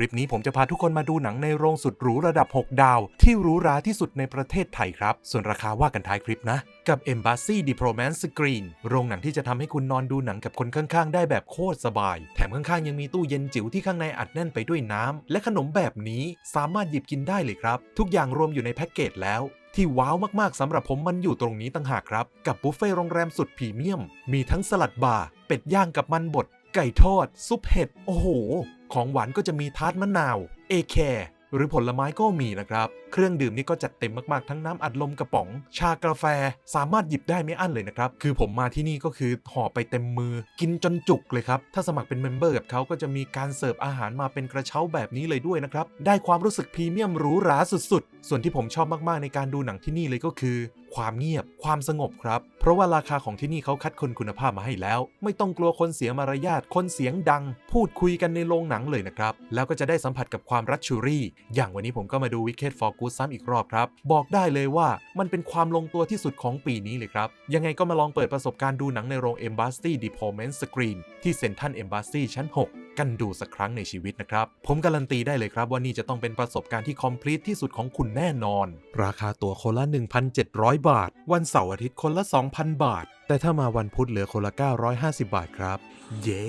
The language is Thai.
คลิปนี้ผมจะพาทุกคนมาดูหนังในโรงสุดหรูระดับ 6 ดาว ที่หรูหราที่สุดในประเทศไทยครับ ส่วนราคาว่ากันท้ายคลิปนะ กับ Embassy Diplomance Screen โรงหนังที่จะทำให้คุณนอนดูหนังกับคนข้างๆ ได้แบบโคตรสบาย แถมข้างๆ ยังมีตู้เย็นจิ๋วที่ข้างในอัดแน่นไปด้วยน้ำและขนมแบบนี้สามารถหยิบกินได้เลยครับ ทุกอย่างรวมอยู่ในแพ็กเกจแล้วที่ว้าวมากๆสำหรับผมมันอยู่ตรงนี้ต่างหากครับ กับบุฟเฟ่ต์โรงแรมสุดพรีเมียม มีทั้งสลัดบาร์เป็ดย่างกับมันบด ไก่ทอด ซุปเห็ด โอ้โห ของหวานก็จะมีทาร์ตมะนาวเอแคร์หรือผลไม้ก็มีนะครับ เครื่องดื่มนี่ก็จัดเต็มมากๆ ทั้งน้ำอัดลมกระป๋อง ชากาแฟ สามารถหยิบได้ไม่อั้นเลยนะครับ คือผมมาที่นี่ก็คือห่อไปเต็มมือ กินจนจุกเลยครับ ถ้าสมัครเป็นเมมเบอร์กับเขาก็จะมีการเสิร์ฟอาหารมาเป็นกระเช้าแบบนี้เลยด้วยนะครับ ได้ความรู้สึกพรีเมียมหรูหราสุดๆ ส่วนที่ผมชอบมากๆในการดูหนังที่นี่เลยก็คือ ความเงียบ ความสงบครับ เพราะว่าราคาของที่นี่เขาคัดคนคุณภาพมาให้แล้ว ไม่ต้องกลัวคนเสียมารยาท คนเสียงดัง พูดคุยกันในโรงหนังเลยนะครับ แล้วก็จะได้สัมผัสกับความรัชชูรี่ อย่างวันนี้ผมก็มาดู Wicked for Good ซ้ำอีกรอบครับ บอกได้เลยว่ามันเป็นความลงตัวที่สุดของปีนี้เลยครับ ยังไงก็มาลองเปิดประสบการณ์ดูหนังในโรง Embassy Department Screen ที่เซ็นทรัล Embassy ชั้น 6 กันดูสักครั้งในชีวิตนะครับ ผมการันตีได้เลยครับว่านี่จะต้องเป็นประสบการณ์ที่ complete ที่สุดของคุณแน่นอน ราคาตั๋วคนละ 1,700 บาท วันเสาร์อาทิตย์คนละ 2,000 บาท แต่ถ้ามาวันพุธเหลือคนละ 950 บาทครับ เย้